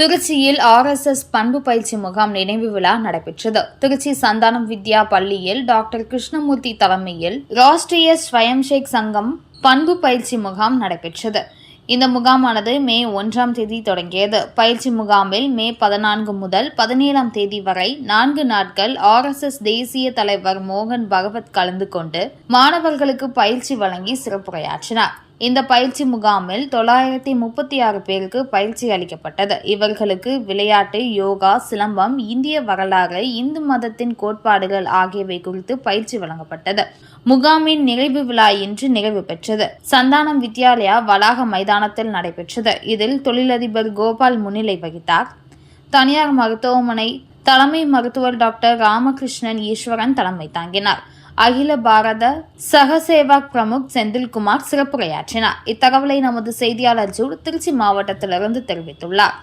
திருச்சியில் ஆர்எஸ்எஸ் பண்பு பயிற்சி முகாம் நினைவு விழா நடைபெற்றது. திருச்சி சந்தானம் வித்யா பள்ளியில் டாக்டர் கிருஷ்ணமூர்த்தி தலைமையில் ராஷ்டிரிய ஸ்வயம்ஷேக் சங்கம் பண்பு பயிற்சி முகாம் நடைபெற்றது. இந்த முகாமானது மே ஒன்றாம் தேதி தொடங்கியது. பயிற்சி முகாமில் மே பதினான்கு முதல் பதினேழாம் தேதி வரை நான்கு நாட்கள் ஆர்எஸ்எஸ் தேசிய தலைவர் மோகன் பகவத் கலந்து கொண்டு மாணவர்களுக்கு பயிற்சி வழங்கி சிறப்புரையாற்றினார். இந்த பயிற்சி முகாமில் தொள்ளாயிரத்தி முப்பத்தி ஆறு பேருக்கு பயிற்சி அளிக்கப்பட்டது. இவர்களுக்கு விளையாட்டு யோகா சிலம்பம் இந்திய வரலாறு இந்து மதத்தின் கோட்பாடுகள் ஆகியவை குறித்து பயிற்சி வழங்கப்பட்டது. முகாமின் நிறைவு விழா இன்று நிறைவு பெற்றது. சந்தானம் வித்யாலயா வளாக மைதானத்தில் நடைபெற்றது. இதில் தொழிலதிபர் கோபால் முன்னிலை வகித்தார். தனியார் மருத்துவமனை தலைமை மருத்துவர் டாக்டர் ராமகிருஷ்ணன் ஈஸ்வரன் தலைமை தாங்கினார். அகில பாரத சகசேவாக் பிரமுக் செந்தில்குமார் சிறப்புரையாற்றினார். இத்தகவலை நமது செய்தியாளர் ஜூ திருச்சி மாவட்டத்திலிருந்து தெரிவித்துள்ளார்.